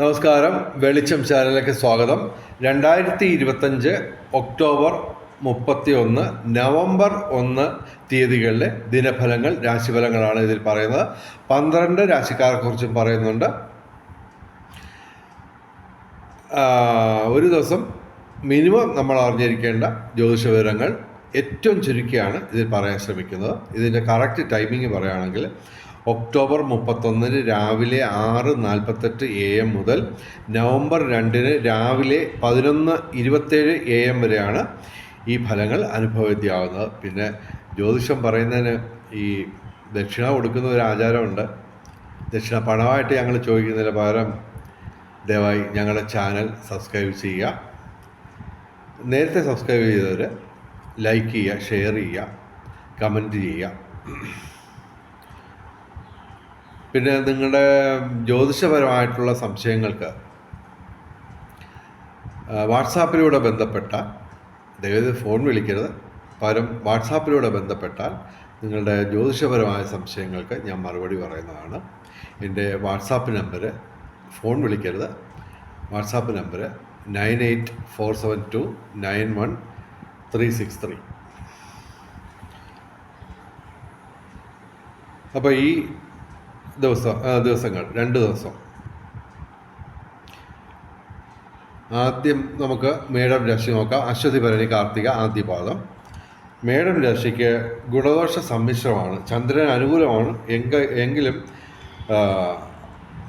നമസ്കാരം. വെളിച്ചം ചാനലിലേക്ക് സ്വാഗതം. രണ്ടായിരത്തി ഇരുപത്തഞ്ച് ഒക്ടോബർ മുപ്പത്തി ഒന്ന് നവംബർ ഒന്ന് തീയതികളിലെ ദിനഫലങ്ങൾ രാശിഫലങ്ങളാണ് ഇതിൽ പറയുന്നത്. പന്ത്രണ്ട് രാശിക്കാരെക്കുറിച്ചും പറയുന്നുണ്ട്. ഒരു ദിവസം മിനിമം നമ്മൾ അറിഞ്ഞിരിക്കേണ്ട ജ്യോതിഷ വിവരങ്ങൾ ഏറ്റവും ചുരുക്കിയാണ് ഇതിൽ പറയാൻ ശ്രമിക്കുന്നത്. ഇതിന്റെ കറക്റ്റ് ടൈമിംഗ് പറയുകയാണെങ്കിൽ ഒക്ടോബർ മുപ്പത്തൊന്നിന് രാവിലെ ആറ് നാൽപ്പത്തെട്ട് എ എം മുതൽ നവംബർ രണ്ടിന് രാവിലെ പതിനൊന്ന് ഇരുപത്തേഴ് എ എം വരെയാണ് ഈ ഫലങ്ങൾ അനുഭവവേദ്യമാകുന്നത് പിന്നെ ജ്യോതിഷം പറയുന്നതിന് ഈ ദക്ഷിണ കൊടുക്കുന്ന ഒരു ആചാരമുണ്ട്. ദക്ഷിണ പണമായിട്ട് ഞങ്ങൾ ചോദിക്കുന്നതിന് പകരം ദയവായി ഞങ്ങളുടെ ചാനൽ സബ്സ്ക്രൈബ് ചെയ്യുക. നേരത്തെ സബ്സ്ക്രൈബ് ചെയ്തവർ ലൈക്ക് ചെയ്യുക ഷെയർ ചെയ്യുക കമന്റ് ചെയ്യുക. പിന്നെ നിങ്ങളുടെ ജ്യോതിഷപരമായിട്ടുള്ള സംശയങ്ങൾക്ക് വാട്സാപ്പിലൂടെ ബന്ധപ്പെട്ട ദയവ് ഫോൺ വിളിക്കരുത് പകരം വാട്സാപ്പിലൂടെ ബന്ധപ്പെട്ടാൽ നിങ്ങളുടെ ജ്യോതിഷപരമായ സംശയങ്ങൾക്ക് ഞാൻ മറുപടി പറയുന്നതാണ്. എന്റെ വാട്സാപ്പ് നമ്പർ ഫോൺ വിളിക്കരുത്. WhatsApp number nine eight four seven two nine one three six three. അപ്പോൾ ഈ ദിവസം ദിവസങ്ങൾ രണ്ട് ദിവസം. ആദ്യം നമുക്ക് മേടം രാശി നോക്കാം. അശ്വതി ഭരണി കാർത്തിക ആദ്യപാദം മേടം രാശിക്ക് ഗുണദോഷ സമ്മിശ്രമാണ്. ചന്ദ്രൻ അനുകൂലമാണ്. എങ്ക എങ്കിലും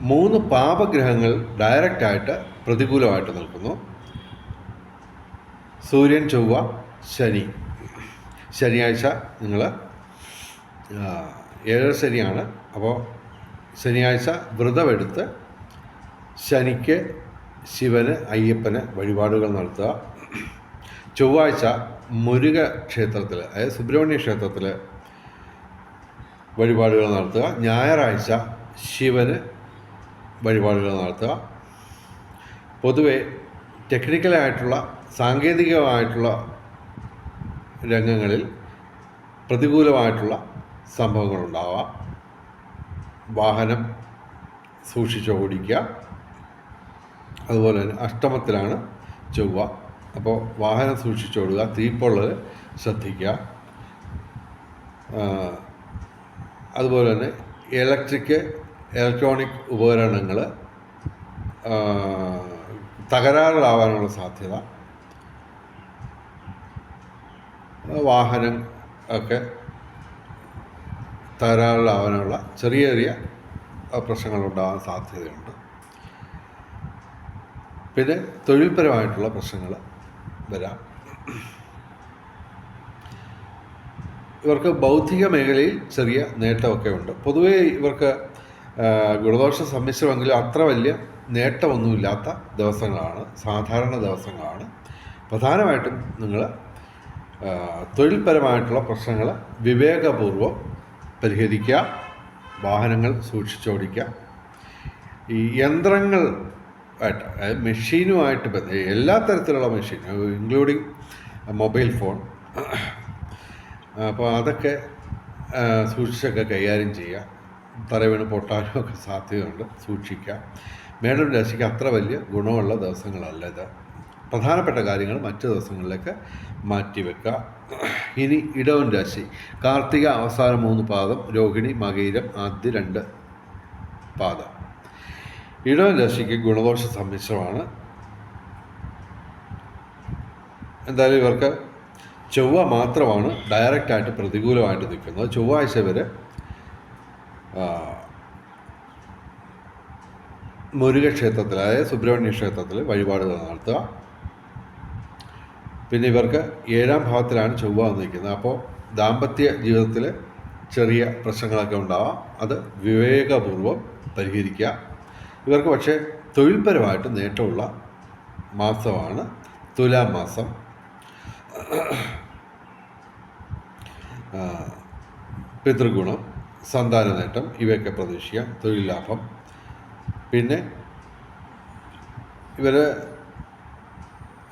മൂന്ന് പാപഗ്രഹങ്ങൾ ഡയറക്റ്റായിട്ട് പ്രതികൂലമായിട്ട് നിൽക്കുന്നു. സൂര്യൻ ചൊവ്വ ശനി. ശനിയാഴ്ച നിങ്ങൾ ഏഴര ശനിയാണ്. അപ്പോൾ ശനിയാഴ്ച വ്രതമെടുത്ത് ശനിക്ക് ശിവന് അയ്യപ്പന് വഴിപാടുകൾ നടത്തുക. ചൊവ്വാഴ്ച മുരുക ക്ഷേത്രത്തിൽ അതായത് സുബ്രഹ്മണ്യ ക്ഷേത്രത്തിൽ വഴിപാടുകൾ നടത്തുക. ഞായറാഴ്ച ശിവന് വഴിപാടുകൾ നടത്തുക. പൊതുവെ ടെക്നിക്കലായിട്ടുള്ള സാങ്കേതികമായിട്ടുള്ള രംഗങ്ങളിൽ പ്രതികൂലമായിട്ടുള്ള സംഭവങ്ങളുണ്ടാവാം. വാഹനം സൂക്ഷിച്ച് ഓടിക്കുക. അതുപോലെ തന്നെ അഷ്ടമത്തിലാണ് ചൊവ്വ. അപ്പോൾ വാഹനം സൂക്ഷിച്ച് ഓടുക തീപ്പുള്ളത് ശ്രദ്ധിക്കുക. അതുപോലെ തന്നെ ഇലക്ട്രിക് ഇലക്ട്രോണിക് ഉപകരണങ്ങൾ തകരാറിലാവാനുള്ള സാധ്യത. വാഹനം ഒക്കെ തകരാറിലാവാനുള്ള ചെറിയ ചെറിയ പ്രശ്നങ്ങളുണ്ടാകാൻ സാധ്യതയുണ്ട്. പിന്നെ തൊഴിൽപരമായിട്ടുള്ള പ്രശ്നങ്ങൾ വരാം. ഇവർക്ക് ബൗദ്ധിക മേഖലയിൽ ചെറിയ നേട്ടമൊക്കെ ഉണ്ട്. പൊതുവേ ഇവർക്ക് ഗുണദോഷ സമ്മിശ്രമെങ്കിലും അത്ര വലിയ നേട്ടമൊന്നുമില്ലാത്ത ദിവസങ്ങളാണ് സാധാരണ ദിവസങ്ങളാണ്. പ്രധാനമായിട്ടും നിങ്ങൾ തൊഴിൽപരമായിട്ടുള്ള പ്രശ്നങ്ങൾ വിവേകപൂർവം പരിഹരിക്കുക വാഹനങ്ങൾ സൂക്ഷിച്ചോടിക്കുക ഈ യന്ത്രങ്ങൾ ആയിട്ട് മെഷീനുമായിട്ട് എല്ലാ തരത്തിലുള്ള മെഷീൻ ഇൻക്ലൂഡിങ് മൊബൈൽ ഫോൺ അപ്പോൾ അതൊക്കെ സൂക്ഷിച്ചൊക്കെ കൈകാര്യം ചെയ്യുക. തറ വീണ് പൊട്ടാനും ഒക്കെ സാധ്യതയുണ്ട്. സൂക്ഷിക്കുക. മേഡം രാശിക്ക് അത്ര വലിയ ഗുണമുള്ള ദിവസങ്ങളല്ല ഇത്. പ്രധാനപ്പെട്ട കാര്യങ്ങൾ മറ്റ് ദിവസങ്ങളിലേക്ക് മാറ്റിവെക്കുക ഇനി ഇടവൻ രാശി. കാർത്തിക അവസാന മൂന്ന് പാദം രോഹിണി മകയിരം ആദ്യ രണ്ട് പാദം. ഇടവൻ രാശിക്ക് ഗുണദോഷ സമ്മിശ്രമാണ്. എന്തായാലും ഇവർക്ക് ചൊവ്വ മാത്രമാണ് ഡയറക്റ്റായിട്ട് പ്രതികൂലമായിട്ട് നിൽക്കുന്നത്. ചൊവ്വാഴ്ച വരെ മുരുക ക്ഷേത്രത്തിലായ സുബ്രഹ്മണ്യ ക്ഷേത്രത്തിൽ വഴിപാടുകൾ നടത്തുക. പിന്നെ ഇവർക്ക് ഏഴാം ഭാവത്തിലാണ് ചൊവ്വ വന്നിരിക്കുന്നത്. അപ്പോൾ ദാമ്പത്യ ജീവിതത്തിൽ ചെറിയ പ്രശ്നങ്ങളൊക്കെ ഉണ്ടാവാം. അത് വിവേകപൂർവം പരിഹരിക്കുക. ഇവർക്ക് പക്ഷേ തൊഴിൽപരമായിട്ട് നേട്ടമുള്ള മാസമാണ് തുലാം മാസം. പിതൃഗുണം സന്താന നേട്ടം ഇവയൊക്കെ പ്രതീക്ഷിക്കാം. തൊഴിൽ ലാഭം. പിന്നെ ഇവർ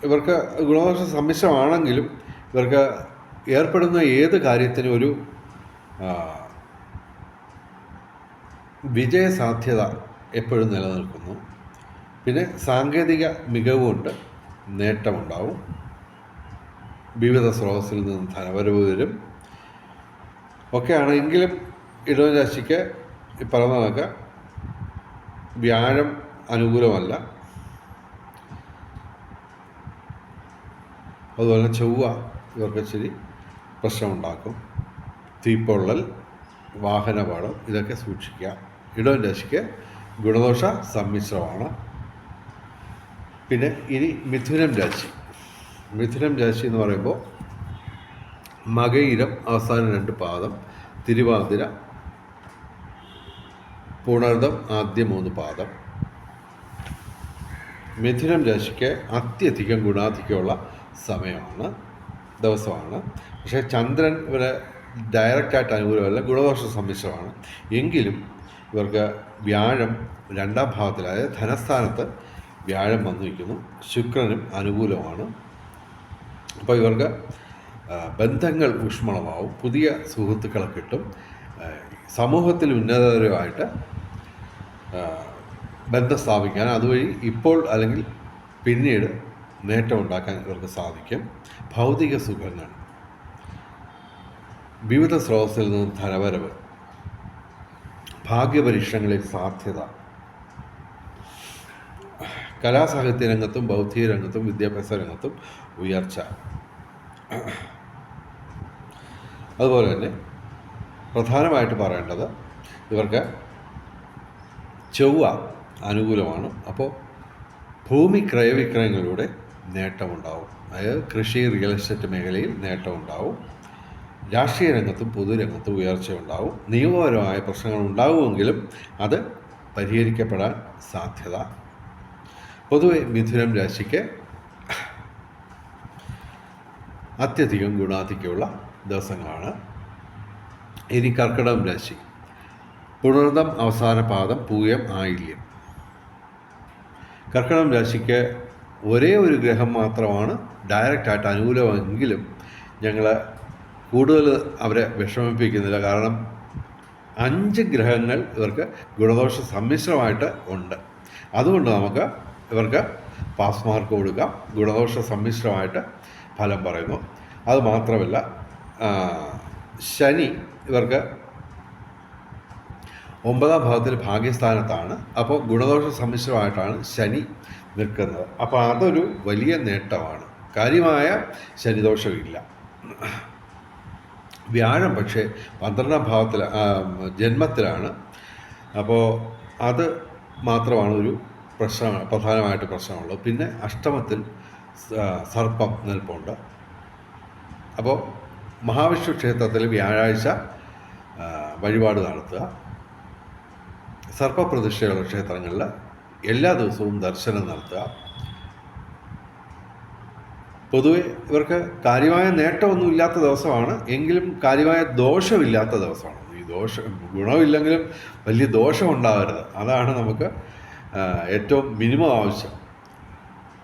ഇവർക്ക് ഗുണദോഷ സമ്മിശ്രമാണെങ്കിലും ഇവർക്ക് ഏർപ്പെടുന്ന ഏത് കാര്യത്തിനും ഒരു വിജയസാധ്യത എപ്പോഴും നിലനിൽക്കുന്നു. പിന്നെ സാങ്കേതിക മികവുകൊണ്ട് നേട്ടമുണ്ടാവും. വിവിധ സ്രോതസ്സിൽ നിന്ന് ധനവരവ് വരും. ഒക്കെയാണ് എങ്കിലും ഇടവൻ രാശിക്ക് ഈ പറഞ്ഞതൊക്കെ വ്യാഴം അനുകൂലമല്ല. അതുപോലെ ചൊവ്വ ഇവർക്ക് ഇച്ചിരി പ്രശ്നമുണ്ടാക്കും. തീപ്പൊള്ളൽ വാഹനപാഠം ഇതൊക്കെ സൂക്ഷിക്കുക. ഇടവൻ രാശിക്ക് ഗുണദോഷ സമ്മിശ്രമാണ്. പിന്നെ ഇനി മിഥുനം രാശി. മിഥുനം രാശി എന്ന് പറയുമ്പോൾ മകയിരം അവസാന രണ്ട് പാദം തിരുവാതിര പുണർദം ആദ്യ മൂന്ന് പാദം. മിഥുനം രാശിക്ക് അത്യധികം ഗുണാധിക്യമുള്ള സമയമാണ് ദിവസമാണ്. പക്ഷേ ചന്ദ്രൻ ഇവരെ ഡയറക്റ്റായിട്ട് അനുകൂലമല്ല ഗുണദോഷ സമ്മിശ്രമാണ്. എങ്കിലും ഇവർക്ക് വ്യാഴം രണ്ടാം ഭാവത്തിൽ അതായത് ധനസ്ഥാനത്ത് വ്യാഴം വന്നിരിക്കുന്നു ശുക്രനും അനുകൂലമാണ്. അപ്പോൾ ഇവർക്ക് ബന്ധങ്ങൾ ഊഷ്മളമാവും. പുതിയ സുഹൃത്തുക്കളെ കിട്ടും. സമൂഹത്തിൽ ഉന്നതരുമായിട്ട് ബന്ധം സ്ഥാപിക്കാൻ അതുവഴി ഇപ്പോൾ അല്ലെങ്കിൽ പിന്നീട് നേട്ടമുണ്ടാക്കാൻ ഇവർക്ക് സാധിക്കും. ഭൗതിക സുഖങ്ങൾ. വിവിധ സ്രോതസ്സിൽ നിന്ന് ധനവരവ്. ഭാഗ്യപരീക്ഷണങ്ങളിൽ സാധ്യത. കലാസാഹിത്യ രംഗത്തും ബൗദ്ധിക രംഗത്തും വിദ്യാഭ്യാസ രംഗത്തും ഉയർച്ച. അതുപോലെ തന്നെ പ്രധാനമായിട്ട് പറയേണ്ടത് ഇവർക്ക് ചൊവ്വ അനുകൂലമാണ്. അപ്പോൾ ഭൂമി ക്രയവിക്രയങ്ങളിലൂടെ നേട്ടമുണ്ടാവും. അതായത് കൃഷി റിയൽ എസ്റ്റേറ്റ് മേഖലയിൽ നേട്ടമുണ്ടാവും. രാഷ്ട്രീയ രംഗത്തും പൊതുരംഗത്തും ഉയർച്ച ഉണ്ടാവും നിയമപരമായ പ്രശ്നങ്ങൾ ഉണ്ടാവുമെങ്കിലും അത് പരിഹരിക്കപ്പെടാൻ സാധ്യത. പൊതുവെ മിഥുനം രാശിക്ക് അത്യധികം ഗുണാധിക്യമുള്ള ദിവസങ്ങളാണ്. ഇനി കർക്കിടകം രാശി. പുണർദം അവസാന പാദം പൂയം ആയില്യം. കർക്കിടകം രാശിക്ക് ഒരേ ഒരു ഗ്രഹം മാത്രമാണ് ഡയറക്റ്റായിട്ട് അനുകൂലമെങ്കിലും ഞങ്ങൾ കൂടുതൽ അവരെ വിഷമിപ്പിക്കുന്നില്ല. കാരണം അഞ്ച് ഗ്രഹങ്ങൾ ഇവർക്ക് ഗുണദോഷ സമ്മിശ്രമായിട്ട് ഉണ്ട്. അതുകൊണ്ട് നമുക്ക് ഇവർക്ക് പാസ് മാർക്ക് കൊടുക്കാം. ഗുണദോഷ സമ്മിശ്രമായിട്ട് ഫലം പറയുന്നു. അത് മാത്രമല്ല ശനി ഇവർക്ക് ഒമ്പതാം ഭാവത്തിൽ ഭാഗ്യസ്ഥാനത്താണ്. അപ്പോൾ ഗുണദോഷ സമ്മിശ്രമായിട്ടാണ് ശനി നിൽക്കുന്നത്. അപ്പോൾ അതൊരു വലിയ നേട്ടമാണ്. കാര്യമായ ശനിദോഷമില്ല. വ്യാഴം പക്ഷേ പന്ത്രണ്ടാം ഭാവത്തിൽ ജന്മത്തിലാണ്. അപ്പോൾ അത് മാത്രമാണ് ഒരു പ്രശ്നം പ്രധാനമായിട്ട് പ്രശ്നമുള്ളത്. പിന്നെ അഷ്ടമത്തിൽ സർപ്പം നിൽപ്പുണ്ട്. അപ്പോൾ മഹാവിഷ്ണു ക്ഷേത്രത്തിൽ വ്യാഴാഴ്ച വഴിപാട് നടത്തുക. സർപ്പപ്രതിഷ്ഠയുള്ള ക്ഷേത്രങ്ങളിൽ എല്ലാ ദിവസവും ദർശനം നടത്തുക. പൊതുവെ ഇവർക്ക് കാര്യമായ നേട്ടമൊന്നും ഇല്ലാത്ത ദിവസമാണ്. എങ്കിലും കാര്യമായ ദോഷമില്ലാത്ത ദിവസമാണ്. ഈ ദോഷം ഗുണമില്ലെങ്കിലും വലിയ ദോഷം ഉണ്ടാകരുത് അതാണ് നമുക്ക് ഏറ്റവും മിനിമം ആവശ്യം.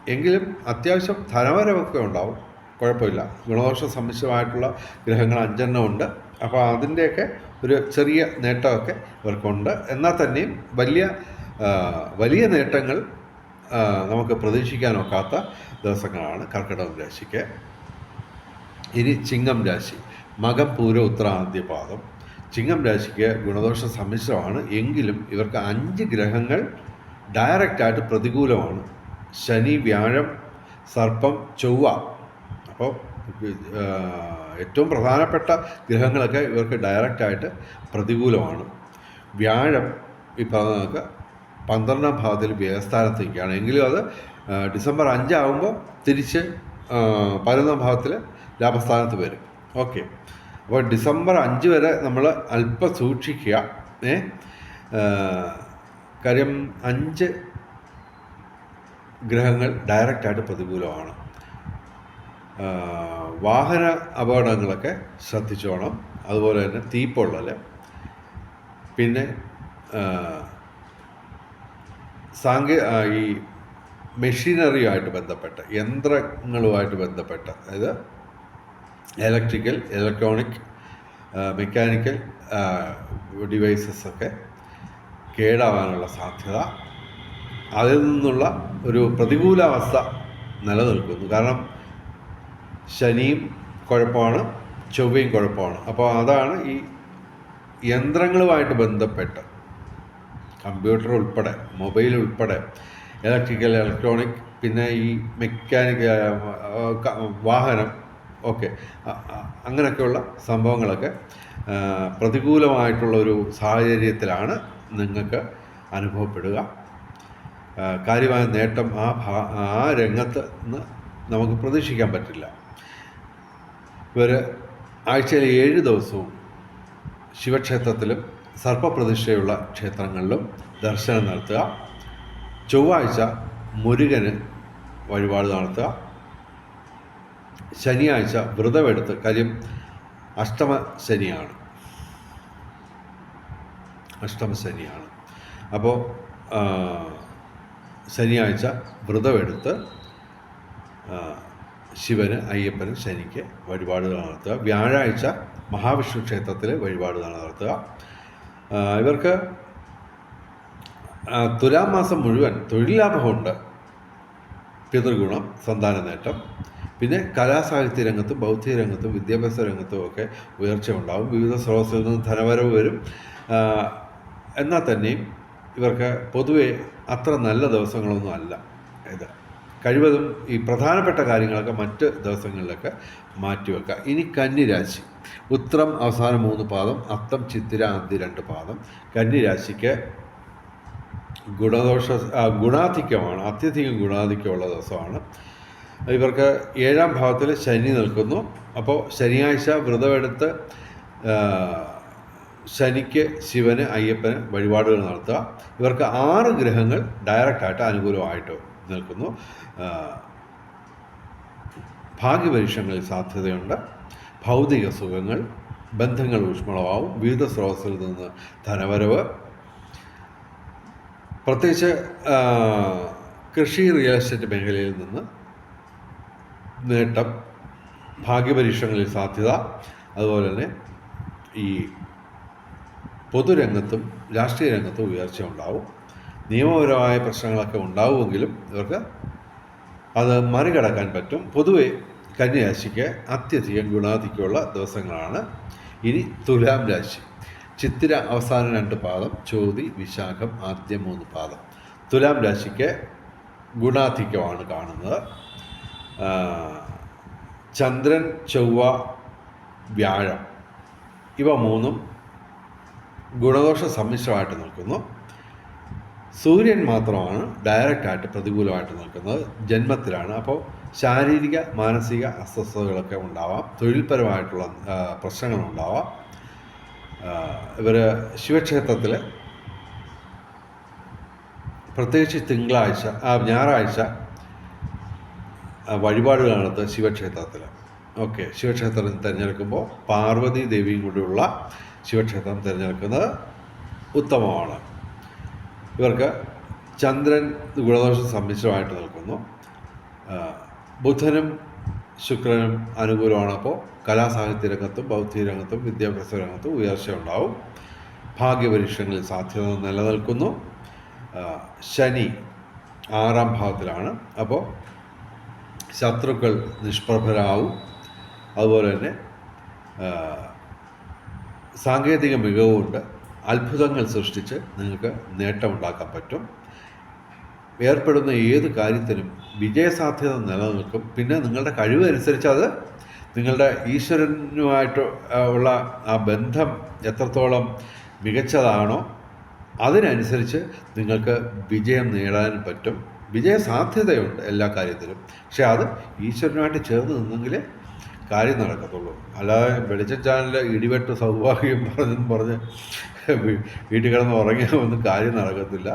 എങ്കിലും അത്യാവശ്യം ധനവരവൊക്കെ ഉണ്ടാവും. കുഴപ്പമില്ല. ഗുണദോഷ സമ്മിശ്രമായിട്ടുള്ള ഗ്രഹങ്ങൾ അഞ്ചെണ്ണം ഉണ്ട്. അപ്പോൾ അതിന്റെയൊക്കെ ഒരു ചെറിയ നേട്ടമൊക്കെ ഇവർക്കുണ്ട്. എന്നാൽ തന്നെയും വലിയ വലിയ നേട്ടങ്ങൾ നമുക്ക് പ്രതീക്ഷിക്കാനൊക്കാത്ത ദിവസങ്ങളാണ് കർക്കിടകം രാശിക്ക്. ഇനി ചിങ്ങം രാശി മകം പൂര ഉത്തര പാദം. ചിങ്ങം രാശിക്ക് ഗുണദോഷ സമ്മിശ്രമാണ്. എങ്കിലും ഇവർക്ക് അഞ്ച് ഗ്രഹങ്ങൾ ഡയറക്റ്റായിട്ട് പ്രതികൂലമാണ്. ശനി വ്യാഴം സർപ്പം ചൊവ്വ. അപ്പോൾ ഏറ്റവും പ്രധാനപ്പെട്ട ഗ്രഹങ്ങളൊക്കെ ഇവർക്ക് ഡയറക്റ്റായിട്ട് പ്രതികൂലമാണ്. വ്യാഴം ഈ പറഞ്ഞ പന്ത്രണ്ടാം ഭാഗത്തിൽ വ്യവസ്ഥാനത്തേക്കാണ് എങ്കിലും അത് ഡിസംബർ അഞ്ചാകുമ്പോൾ തിരിച്ച് പതിനൊന്നാം ഭാവത്തിൽ ലാഭസ്ഥാനത്ത് വരും. ഓക്കെ. അപ്പോൾ ഡിസംബർ അഞ്ച് വരെ നമ്മൾ അല്പം സൂക്ഷിക്കുക. ഏ കാര്യം അഞ്ച് ഗ്രഹങ്ങൾ ഡയറക്റ്റായിട്ട് പ്രതികൂലമാണ്. വാഹന അപകടങ്ങളൊക്കെ ശ്രദ്ധിച്ചോണം. അതുപോലെ തന്നെ തീപ്പൊള്ളൽ പിന്നെ സാങ്കേ ഈ മെഷീനറിയുമായിട്ട് ബന്ധപ്പെട്ട യന്ത്രങ്ങളുമായിട്ട് ബന്ധപ്പെട്ട അതായത് ഇലക്ട്രിക്കൽ ഇലക്ട്രോണിക് മെക്കാനിക്കൽ ഡിവൈസസ് ഒക്കെ കേടാവാനുള്ള സാധ്യത അതിൽ നിന്നുള്ള ഒരു പ്രതികൂലാവസ്ഥ നിലനിൽക്കുന്നു. കാരണം ശനിയും കുഴപ്പമാണ് ചൊവ്വയും കുഴപ്പമാണ്. അപ്പോൾ അതാണ് ഈ യന്ത്രങ്ങളുമായിട്ട് ബന്ധപ്പെട്ട് കമ്പ്യൂട്ടർ ഉൾപ്പെടെ മൊബൈൽ ഉൾപ്പെടെ ഇലക്ട്രിക്കൽ ഇലക്ട്രോണിക് പിന്നെ ഈ മെക്കാനിക്ക വാഹനം ഒക്കെ അങ്ങനെയൊക്കെയുള്ള സംഭവങ്ങളൊക്കെ പ്രതികൂലമായിട്ടുള്ള ഒരു സാഹചര്യത്തിലാണ് നിങ്ങൾക്ക് അനുഭവപ്പെടുക. കാര്യമായ നേട്ടം ആ ഭാ ആ രംഗത്ത് നമുക്ക് പ്രതീക്ഷിക്കാൻ പറ്റില്ല. ഇവർ ആഴ്ചയിൽ ഏഴ് ദിവസവും ശിവക്ഷേത്രത്തിലും സർപ്പപ്രതിഷ്ഠയുള്ള ക്ഷേത്രങ്ങളിലും ദർശനം നടത്തുക. ചൊവ്വാഴ്ച മുരുകന് വഴിപാട് നടത്തുക. ശനിയാഴ്ച വ്രതമെടുത്ത് കാര്യം അഷ്ടമ ശനിയാണ്. അഷ്ടമ ശനിയാണ്. അപ്പോൾ ശനിയാഴ്ച വ്രതമെടുത്ത് ശിവന് അയ്യപ്പന് ശനിക്ക് വഴിപാടുകൾ നടത്തുക. വ്യാഴാഴ്ച മഹാവിഷ്ണു ക്ഷേത്രത്തിൽ വഴിപാടുകൾ നടത്തുക. ഇവർക്ക് തുലാം മാസം മുഴുവൻ തൊഴിലാഭമുണ്ട്. പിതൃഗുണം സന്താന നേട്ടം. പിന്നെ കലാസാഹിത്യ രംഗത്തും ബൗദ്ധിക രംഗത്തും വിദ്യാഭ്യാസ രംഗത്തും ഒക്കെ ഉയർച്ച ഉണ്ടാവും. വിവിധ സ്രോതസ്സിൽ നിന്ന് ധനവരവ് വരും. എന്നാൽ തന്നെയും ഇവർക്ക് പൊതുവെ അത്ര നല്ല ദിവസങ്ങളൊന്നും അല്ല ഇത്. കഴിവതും ഈ പ്രധാനപ്പെട്ട കാര്യങ്ങളൊക്കെ മറ്റ് ദിവസങ്ങളിലൊക്കെ മാറ്റിവെക്കുക ഇനി കന്നിരാശി. ഉത്രം അവസാന മൂന്ന് പാദം അത്തം ചിത്തിര ആദ്യ രണ്ട് പാദം. കന്നിരാശിക്ക് ഗുണദോഷ ഗുണാധിക്യമാണ് അത്യധികം ഗുണാധിക്യമുള്ള ദിവസമാണ്. ഇവർക്ക് ഏഴാം ഭാവത്തിൽ ശനി നിൽക്കുന്നു. അപ്പോൾ ശനിയാഴ്ച വ്രതമെടുത്ത് ശനിക്ക് ശിവന് അയ്യപ്പന് വഴിപാടുകൾ നടത്തുക. ഇവർക്ക് ആറ് ഗ്രഹങ്ങൾ ഡയറക്റ്റായിട്ട് അനുകൂലമായിട്ട് നിൽക്കുന്നു. ഭാഗ്യപരീക്ഷങ്ങളിൽ സാധ്യതയുണ്ട്. ഭൗതിക സുഖങ്ങൾ ബന്ധങ്ങൾ ഊഷ്മളമാവും. വിവിധ സ്രോതസ്സിൽ നിന്ന് ധനവരവ്. പ്രത്യേകിച്ച് കൃഷി റിയൽ എസ്റ്റേറ്റ് മേഖലയിൽ നിന്ന് നേട്ടം ഭാഗ്യപരീക്ഷങ്ങളിൽ സാധ്യത അതുപോലെ തന്നെ ഈ പൊതുരംഗത്തും രാഷ്ട്രീയ രംഗത്തും ഉയർച്ച ഉണ്ടാവും നിയമപരമായ പ്രശ്നങ്ങളൊക്കെ ഉണ്ടാവുമെങ്കിലും ഇവർക്ക് അത് മറികടക്കാൻ പറ്റും. പൊതുവെ കന്യാശിക്ക് അത്യധികം ഗുണാധിക്യമുള്ള ദിവസങ്ങളാണ്. ഇനി തുലാം രാശി. ചിത്തിര അവസാന രണ്ട് പാദം ചോതി വിശാഖം ആദ്യ മൂന്ന് പാദം. തുലാം രാശിക്ക് ഗുണാധിക്യമാണ് കാണുന്നത്. ചന്ദ്രൻ ചൊവ്വ വ്യാഴം. ഇവ മൂന്നും ഗുണദോഷ സമ്മിശ്രമായിട്ട് നിൽക്കുന്നു. സൂര്യൻ മാത്രമാണ് ഡയറക്റ്റായിട്ട് പ്രതികൂലമായിട്ട് നിൽക്കുന്നത്. ജന്മത്തിലാണ്. അപ്പോൾ ശാരീരിക മാനസിക അസ്വസ്ഥതകളൊക്കെ ഉണ്ടാവാം. തൊഴിൽപരമായിട്ടുള്ള പ്രശ്നങ്ങളുണ്ടാവാം. ഇവർ ശിവക്ഷേത്രത്തിൽ പ്രത്യേകിച്ച് തിങ്കളാഴ്ച ഞായറാഴ്ച വഴിപാടുകൾ നടത്തുക ശിവക്ഷേത്രത്തിൽ ഓക്കെ ശിവക്ഷേത്രം തിരഞ്ഞെടുക്കുമ്പോൾ പാർവതി ദേവിയും കൂടിയുള്ള ശിവക്ഷേത്രം തിരഞ്ഞെടുക്കുന്നത് ഉത്തമമാണ്. ഇവർക്ക് ചന്ദ്രൻ ഗുണദോഷം സമ്മിശ്രമായിട്ട് നിൽക്കുന്നു. ബുധനും ശുക്രനും അനുകൂലമാണ് അപ്പോൾ കലാസാഹിത്യ രംഗത്തും ബൗദ്ധിക രംഗത്തും വിദ്യാഭ്യാസ രംഗത്തും ഉയർച്ച ഉണ്ടാവും ഭാഗ്യപരീക്ഷങ്ങളിൽ സാധ്യത നിലനിൽക്കുന്നു. ശനി ആറാം ഭാവത്തിലാണ്. അപ്പോൾ ശത്രുക്കൾ നിഷ്പ്രഭരാവും. അതുപോലെ തന്നെ സാങ്കേതിക മികവുകൊണ്ട് അത്ഭുതങ്ങൾ സൃഷ്ടിച്ച് നിങ്ങൾക്ക് നേട്ടമുണ്ടാക്കാൻ പറ്റും. ഏർപ്പെടുന്ന ഏത് കാര്യത്തിനും വിജയസാധ്യത നിലനിൽക്കും. പിന്നെ നിങ്ങളുടെ കഴിവ് അനുസരിച്ച് അത് നിങ്ങളുടെ ഈശ്വരനുമായിട്ട് ഉള്ള ആ ബന്ധം എത്രത്തോളം മികച്ചതാണോ അതിനനുസരിച്ച് നിങ്ങൾക്ക് വിജയം നേടാനും പറ്റും. വിജയസാധ്യതയുണ്ട് എല്ലാ കാര്യത്തിലും. പക്ഷെ അത് ഈശ്വരനുമായിട്ട് ചേർന്ന് നിന്നെങ്കിലേ കാര്യം നടക്കത്തുള്ളൂ. അല്ലാതെ വെളിച്ചം ചാനലിൽ ഇടിവെട്ട് സൗഭാഗ്യം പറഞ്ഞു പറഞ്ഞ് വീട്ടിൽ കിടന്ന് ഉറങ്ങിയാൽ ഒന്നും കാര്യം നടക്കത്തില്ല.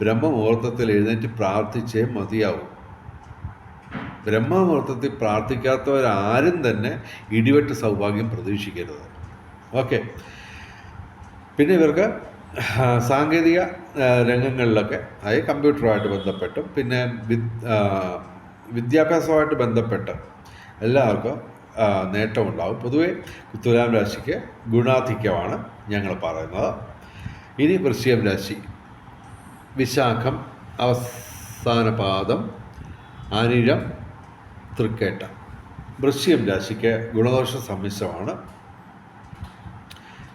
ബ്രഹ്മമുഹൂർത്തത്തിൽ എഴുന്നേറ്റ് പ്രാർത്ഥിച്ചേ മതിയാവും. ബ്രഹ്മമുഹൂർത്തത്തിൽ പ്രാർത്ഥിക്കാത്തവരാരും തന്നെ ഇടിവെട്ട് സൗഭാഗ്യം പ്രതീക്ഷിക്കരുത്. ഓക്കെ. പിന്നെ ഇവർക്ക് സാങ്കേതിക രംഗങ്ങളിലൊക്കെ അതായത് കമ്പ്യൂട്ടറുമായിട്ട് ബന്ധപ്പെട്ടും പിന്നെ വിദ്യാഭ്യാസവുമായിട്ട് ബന്ധപ്പെട്ട് എല്ലാവർക്കും നേട്ടമുണ്ടാകും പൊതുവെ തുലാം രാശിക്ക് ഗുണാധിക്യമാണ് ഞങ്ങൾ പറയുന്നത്. ഇനി വൃശ്ചികം രാശി. വിശാഖം അവസാന പാദം അനിഴം തൃക്കേട്ട. വൃശ്ചികം രാശിക്ക് ഗുണദോഷ സമ്മിശ്രമാണ്.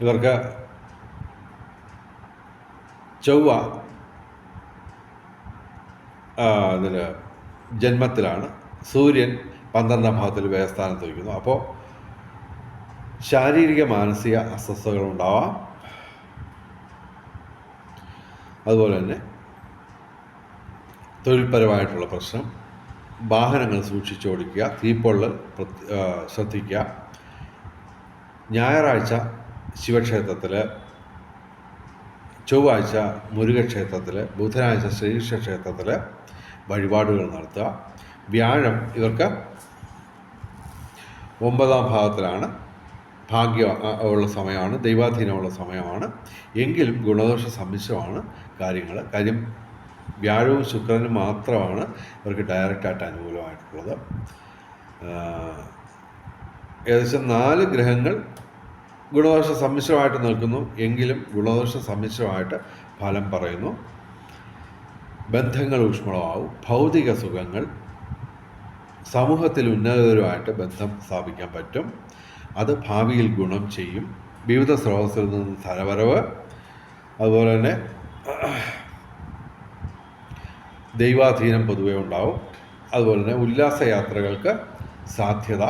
ഇവർക്ക് ചൊവ്വ ഇതിൽ ജന്മത്തിലാണ്. സൂര്യൻ പന്ത്രണ്ടാം ഭാവത്തിൽ വ്യയസ്ഥാനത്ത് വയ്ക്കുന്നു അപ്പോൾ ശാരീരിക മാനസിക അസ്വസ്ഥതകളുണ്ടാവാം. അതുപോലെ തന്നെ തൊഴിൽപരമായിട്ടുള്ള പ്രശ്നം വാഹനങ്ങൾ സൂക്ഷിച്ചോടിക്കുക തീപ്പൊള്ളൽ ശ്രദ്ധിക്കുക. ഞായറാഴ്ച ശിവക്ഷേത്രത്തിൽ ചൊവ്വാഴ്ച മുരുകക്ഷേത്രത്തിൽ ബുധനാഴ്ച ശ്രീകൃഷ്ണ ക്ഷേത്രത്തിൽ വഴിപാടുകൾ നടത്തുക. വ്യാഴം ഇവർക്ക് ഒമ്പതാം ഭാവത്തിലാണ് ഭാഗ്യ ഉള്ള സമയമാണ് ദൈവാധീനമുള്ള സമയമാണ്. എങ്കിലും ഗുണദോഷ സമ്മിശ്രമാണ് കാര്യങ്ങൾ കാര്യം വ്യാഴവും ശുക്രനും മാത്രമാണ് ഇവർക്ക് ഡയറക്റ്റായിട്ട് അനുകൂലമായിട്ടുള്ളത്. ഏകദേശം നാല് ഗ്രഹങ്ങൾ ഗുണദോഷ സമ്മിശ്രമായിട്ട് നിൽക്കുന്നു. എങ്കിലും ഗുണദോഷ സമ്മിശ്രമായിട്ട് ഫലം പറയുന്നു. ബന്ധങ്ങൾ ഊഷ്മളമാവും ഭൗതിക സുഖങ്ങൾ സമൂഹത്തിൽ ഉന്നതരുമായിട്ട് ബന്ധം സ്ഥാപിക്കാൻ പറ്റും. അത് ഭാവിയിൽ ഗുണം ചെയ്യും. വിവിധ സ്രോതസ്സിൽ നിന്ന് ധനവരവ് അതുപോലെ തന്നെ ദൈവാധീനം പൊതുവെ ഉണ്ടാവും. അതുപോലെ തന്നെ ഉല്ലാസയാത്രകൾക്ക് സാധ്യത.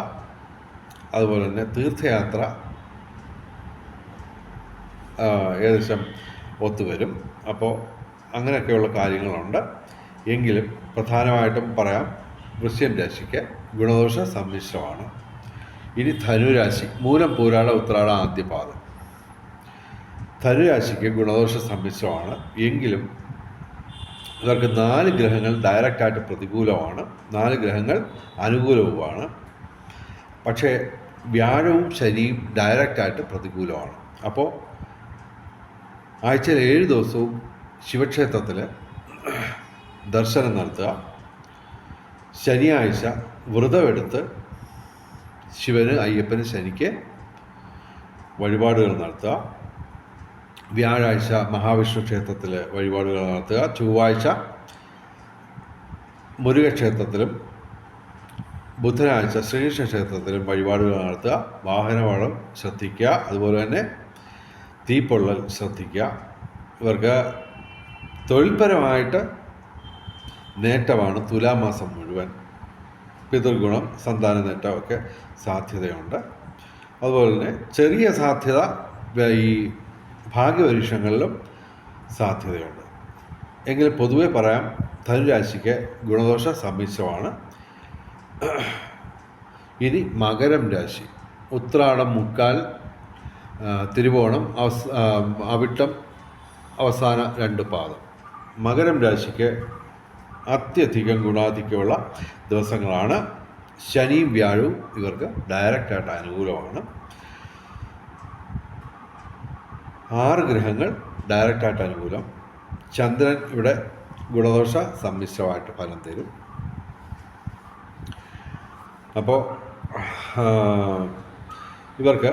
അതുപോലെ തന്നെ തീർത്ഥയാത്ര ഏകദേശം ഒത്തുവരും അപ്പോൾ അങ്ങനെയൊക്കെയുള്ള കാര്യങ്ങളുണ്ട്. എങ്കിലും പ്രധാനമായിട്ടും പറയാം വൃശ്യം രാശിക്ക് ഗുണദോഷ സമ്മിശ്രമാണ്. ഇനി ധനുരാശി മൂലം പൂരാട ഉത്രാട ആദ്യപാദം ധനുരാശിക്ക് ഗുണദോഷ സമ്മിശ്രമാണ്. എങ്കിലും ഇവർക്ക് നാല് ഗ്രഹങ്ങൾ ഡയറക്റ്റായിട്ട് പ്രതികൂലമാണ്. നാല് ഗ്രഹങ്ങൾ അനുകൂലവുമാണ്. പക്ഷേ വ്യാഴവും ശനിയും ഡയറക്റ്റായിട്ട് പ്രതികൂലമാണ്. അപ്പോൾ ആഴ്ചയിൽ ഏഴ് ദിവസവും ശിവക്ഷേത്രത്തിൽ ദർശനം നടത്തുക. ശനിയാഴ്ച വ്രതമെടുത്ത് ശിവന് അയ്യപ്പന് ശനിക്ക് വഴിപാടുകൾ നടത്തുക. വ്യാഴാഴ്ച മഹാവിഷ്ണു ക്ഷേത്രത്തിൽ വഴിപാടുകൾ നടത്തുക. ചൊവ്വാഴ്ച മുരുകക്ഷേത്രത്തിലും ബുധനാഴ്ച ശ്രീകൃഷ്ണ ക്ഷേത്രത്തിലും വഴിപാടുകൾ നടത്തുക. വാഹനവാളം ശ്രദ്ധിക്കുക. അതുപോലെ തന്നെ തീപ്പൊള്ളൽ ശ്രദ്ധിക്കുക. ഇവർക്ക് തൊഴിൽപരമായിട്ട് നേട്ടമാണ് തുലാമാസം പിതൃഗുണം സന്താന നേട്ടമൊക്കെ സാധ്യതയുണ്ട്. അതുപോലെ തന്നെ ചെറിയ സാധ്യത ഈ ഭാഗ്യപരീക്ഷങ്ങളിലും സാധ്യതയുണ്ട്. എങ്കിലും പൊതുവെ പറയാം ധനുരാശിക്ക് ഗുണദോഷ സമ്മിശ്രമാണ്. ഇനി മകരം രാശി. ഉത്രാടം മുക്കാൽ തിരുവോണം അവസ അവിട്ടം അവസാന രണ്ട് പാദം. മകരം രാശിക്ക് അത്യധികം ഗുണാധിക്യമുള്ള ദിവസങ്ങളാണ്. ശനിയും വ്യാഴവും ഇവർക്ക് ഡയറക്റ്റായിട്ട് അനുകൂലമാണ്. ആറ് ഗ്രഹങ്ങൾ ഡയറക്റ്റായിട്ട് അനുകൂലം. ചന്ദ്രൻ ഇവിടെ ഗുണദോഷ സമ്മിശ്രമായിട്ട് ഫലം തരും. അപ്പോൾ ഇവർക്ക്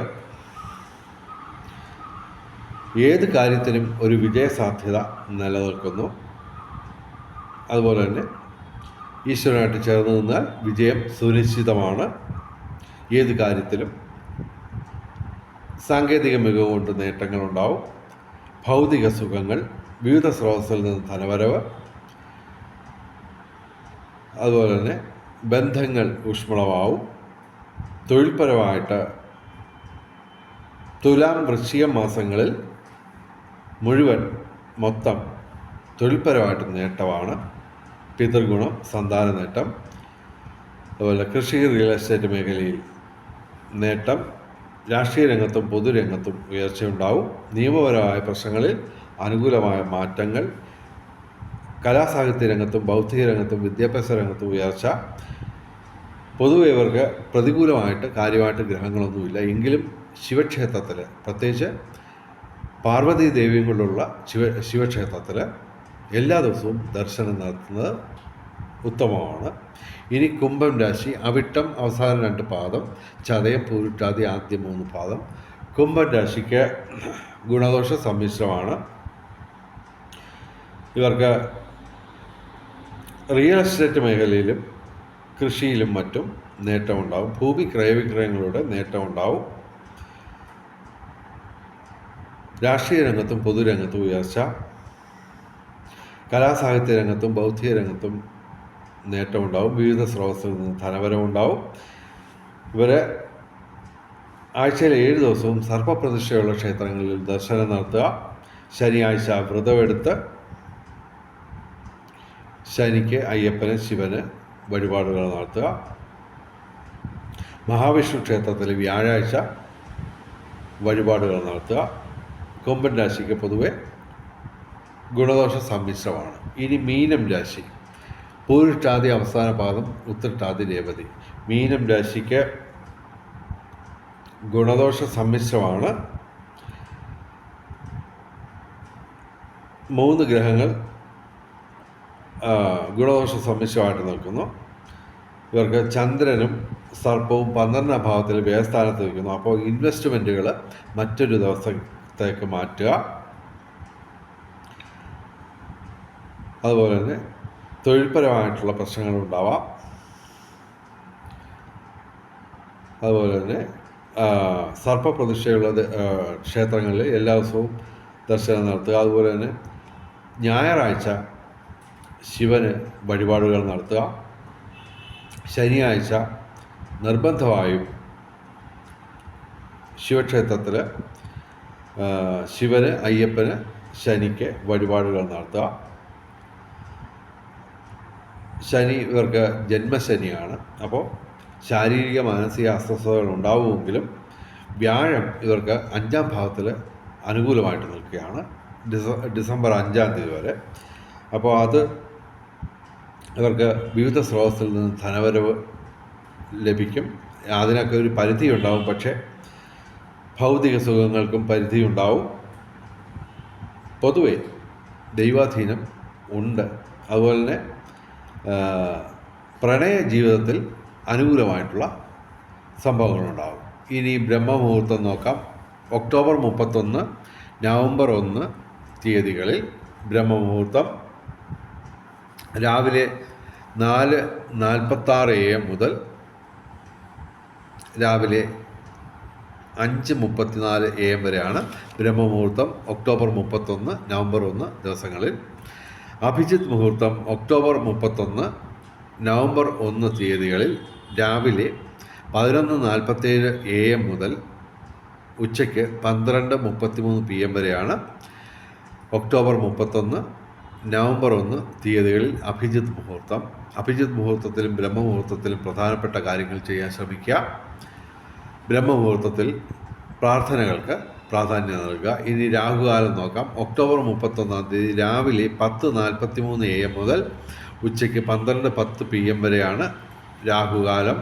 ഏത് കാര്യത്തിനും ഒരു വിജയസാധ്യത നിലനിൽക്കുന്നു. അതുപോലെ തന്നെ ഈശ്വരനായിട്ട് ചേർന്ന് നിന്നാൽ വിജയം സുനിശ്ചിതമാണ്. ഏത് കാര്യത്തിലും സാങ്കേതിക മികവ് കൊണ്ട് നേട്ടങ്ങളുണ്ടാവും. ഭൗതിക സുഖങ്ങൾ വിവിധ സ്രോതസ്സിൽ നിന്ന് ധനവരവ് അതുപോലെ തന്നെ ബന്ധങ്ങൾ ഊഷ്മളമാവും. തൊഴിൽപരമായിട്ട് തുലാം വൃശ്ചിക മാസങ്ങളിൽ മുഴുവൻ മൊത്തം തൊഴിൽപരമായിട്ട് നേട്ടമാണ്. പിതൃഗുണം സന്താന നേട്ടം അതുപോലെ കൃഷി റിയൽ എസ്റ്റേറ്റ് മേഖലയിൽ നേട്ടം രാഷ്ട്രീയ രംഗത്തും പൊതുരംഗത്തും ഉയർച്ചയുണ്ടാവും. നിയമപരമായ പ്രശ്നങ്ങളിൽ അനുകൂലമായ മാറ്റങ്ങൾ കലാസാഹിത്യ രംഗത്തും ബൗദ്ധിക രംഗത്തും വിദ്യാഭ്യാസ രംഗത്തും ഉയർച്ച പൊതുവെ ഇവർക്ക് പ്രതികൂലമായിട്ട് കാര്യമായിട്ട് ഗ്രഹങ്ങളൊന്നുമില്ല. എങ്കിലും ശിവക്ഷേത്രത്തിൽ പ്രത്യേകിച്ച് പാർവതി ദേവിയും കൊണ്ടുള്ള ശിവ ശിവക്ഷേത്രത്തിൽ എല്ലാ ദിവസവും ദർശനം നടത്തുന്നത് ഉത്തമമാണ്. ഇനി കുംഭം രാശി അവിട്ടം അവസാന രണ്ട് പാദം ചതയം പൂരിട്ടാതി ആദ്യ മൂന്ന് പാദം. കുംഭം രാശിക്ക് ഗുണദോഷ സമ്മിശ്രമാണ്. ഇവർക്ക് റിയൽ എസ്റ്റേറ്റ് മേഖലയിലും കൃഷിയിലും മറ്റും നേട്ടമുണ്ടാവും. ഭൂമി ക്രയവിക്രയങ്ങളുടെ നേട്ടമുണ്ടാവും. രാഷ്ട്രീയ രംഗത്തും പൊതുരംഗത്തും ഉയർച്ച. കലാസാഹിത്യ രംഗത്തും ബൗദ്ധിക രംഗത്തും നേട്ടമുണ്ടാവും. വിവിധ സ്രോതസ്സിൽ നിന്ന് ധനപരമുണ്ടാവും ഇവരെ ആഴ്ചയിൽ ഏഴ് ദിവസവും സർപ്പപ്രതിഷ്ഠയുള്ള ക്ഷേത്രങ്ങളിൽ ദർശനം നടത്തുക. ശനിയാഴ്ച വ്രതമെടുത്ത് ശനിക്ക് അയ്യപ്പന് ശിവന് വഴിപാടുകൾ നടത്തുക. മഹാവിഷ്ണു ക്ഷേത്രത്തിൽ വ്യാഴാഴ്ച വഴിപാടുകൾ നടത്തുക. കൊമ്പൻ രാശിക്ക് പൊതുവെ ഗുണദോഷ സമ്മിശ്രമാണ്. ഇനി മീനം രാശി. പൂരിഷ്ടാദി അവസാന പാദം ഉത്തിട്ടാതി രേവതി. മീനം രാശിക്ക് ഗുണദോഷ സമ്മിശ്രമാണ്. മൂന്ന് ഗ്രഹങ്ങൾ ഗുണദോഷ സമ്മിശ്രമായിട്ട് നിൽക്കുന്നു. ഇവർക്ക് ചന്ദ്രനും സർപ്പവും പന്ത്രണ്ടാം ഭാവത്തിൽ വ്യയസ്ഥാനത്ത് നിൽക്കുന്നു. അപ്പോൾ ഇൻവെസ്റ്റ്മെന്റുകൾ മറ്റൊരു ദിവസത്തേക്ക് മാറ്റുക. അതുപോലെ തന്നെ തൊഴിൽപരമായിട്ടുള്ള പ്രശ്നങ്ങളുണ്ടാവാം. അതുപോലെ തന്നെ സർപ്പപ്രതിഷ്ഠയുള്ള ക്ഷേത്രങ്ങളിൽ എല്ലാ ദിവസവും ദർശനം നടത്തുക. അതുപോലെ തന്നെ ഞായറാഴ്ച ശിവന് വഴിപാടുകൾ നടത്തുക. ശനിയാഴ്ച നിർബന്ധമായും ശിവക്ഷേത്രത്തിൽ ശിവന് അയ്യപ്പന് ശനിക്ക് വഴിപാടുകൾ നടത്തുക. ശനി ഇവർക്ക് ജന്മശനിയാണ്. അപ്പോൾ ശാരീരിക മാനസിക അസ്വസ്ഥതകൾ ഉണ്ടാവുമെങ്കിലും വ്യാഴം ഇവർക്ക് അഞ്ചാം ഭാവത്തിൽ അനുകൂലമായിട്ട് നിൽക്കുകയാണ്. ഡിസ ഡിസംബർ അഞ്ചാം തീയതി വരെ. അപ്പോൾ അത് ഇവർക്ക് വിവിധ സ്രോതസ്സിൽ നിന്ന് ധനവരവ് ലഭിക്കും. അതിനൊക്കെ ഒരു പരിധി ഉണ്ടാവും. പക്ഷേ ഭൗതിക സുഖങ്ങൾക്കും പരിധി ഉണ്ടാവും. പൊതുവേ ദൈവാധീനം ഉണ്ട്. അതുപോലെ തന്നെ പ്രണയ ജീവിതത്തിൽ അനുകൂലമായിട്ടുള്ള സംഭവങ്ങളുണ്ടാകും ഇനി ബ്രഹ്മമുഹൂർത്തം നോക്കാം. ഒക്ടോബർ മുപ്പത്തൊന്ന് നവംബർ ഒന്ന് തീയതികളിൽ ബ്രഹ്മമുഹൂർത്തം. രാവിലെ നാല് നാൽപ്പത്താറ് എ എം മുതൽ രാവിലെ അഞ്ച് മുപ്പത്തിനാല് എ എം വരെയാണ് ബ്രഹ്മമുഹൂർത്തം. ഒക്ടോബർ മുപ്പത്തൊന്ന് നവംബർ ഒന്ന് ദിവസങ്ങളിൽ അഭിജിത്ത് മുഹൂർത്തം ഒക്ടോബർ മുപ്പത്തൊന്ന് നവംബർ ഒന്ന് തീയതികളിൽ രാവിലെ പതിനൊന്ന് നാൽപ്പത്തേഴ് എ എം മുതൽ ഉച്ചയ്ക്ക് പന്ത്രണ്ട് മുപ്പത്തിമൂന്ന് പി എം വരെയാണ് ഒക്ടോബർ മുപ്പത്തൊന്ന് നവംബർ ഒന്ന് തീയതികളിൽ അഭിജിത്ത് മുഹൂർത്തം. അഭിജിത്ത് മുഹൂർത്തത്തിലും ബ്രഹ്മമുഹൂർത്തത്തിലും പ്രധാനപ്പെട്ട കാര്യങ്ങൾ ചെയ്യാൻ ശ്രമിക്കുക. ബ്രഹ്മമുഹൂർത്തത്തിൽ പ്രാർത്ഥനകൾക്ക് പ്രാധാന്യം നൽകുക. ഇനി രാഹുകാലം നോക്കാം. ഒക്ടോബർ മുപ്പത്തൊന്നാം തീയതി രാവിലെ പത്ത് നാൽപ്പത്തി മൂന്ന് എ എം മുതൽ ഉച്ചയ്ക്ക് പന്ത്രണ്ട് പത്ത് പി എം വരെയാണ് രാഹുകാലം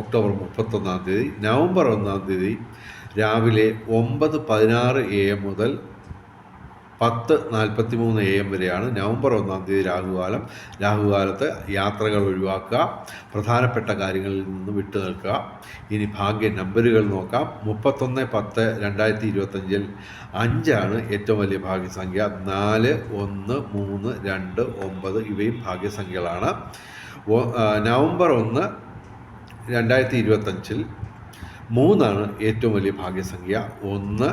ഒക്ടോബർ മുപ്പത്തൊന്നാം തീയതി. നവംബർ ഒന്നാം തീയതി രാവിലെ ഒമ്പത് പതിനാറ് എ എം മുതൽ പത്ത് നാൽപ്പത്തി മൂന്ന് എ എം വരെയാണ് നവംബർ ഒന്നാം തീയതി രാഹുകാലം. രാഹുകാലത്ത് യാത്രകൾ ഒഴിവാക്കുക പ്രധാനപ്പെട്ട കാര്യങ്ങളിൽ നിന്ന് വിട്ടു നിൽക്കുക. ഇനി ഭാഗ്യ നമ്പറുകൾ നോക്കാം. മുപ്പത്തൊന്ന് പത്ത് രണ്ടായിരത്തി ഇരുപത്തഞ്ചിൽ അഞ്ചാണ് ഏറ്റവും വലിയ ഭാഗ്യസംഖ്യ. നാല് ഒന്ന് മൂന്ന് രണ്ട് ഒമ്പത് ഇവയും ഭാഗ്യസംഖ്യകളാണ്. നവംബർ ഒന്ന് രണ്ടായിരത്തി ഇരുപത്തഞ്ചിൽ മൂന്നാണ് ഏറ്റവും വലിയ ഭാഗ്യസംഖ്യ. ഒന്ന്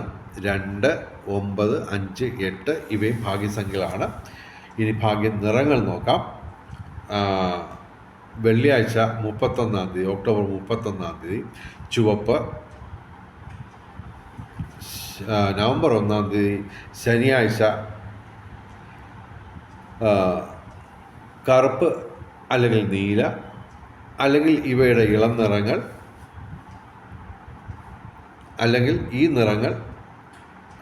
രണ്ട് ഒമ്പത് അഞ്ച് എട്ട് ഇവയും ഭാഗ്യസംഖ്യകളാണ്. ഇനി ഭാഗ്യ നിറങ്ങൾ നോക്കാം വെള്ളിയാഴ്ച മുപ്പത്തൊന്നാം തീയതി ഒക്ടോബർ മുപ്പത്തൊന്നാം തീയതി ചുവപ്പ് നവംബർ ഒന്നാം തീയതി ശനിയാഴ്ച കറുപ്പ് അല്ലെങ്കിൽ നീല അല്ലെങ്കിൽ ഇവയുടെ ഇളം നിറങ്ങൾ അല്ലെങ്കിൽ ഈ നിറങ്ങൾ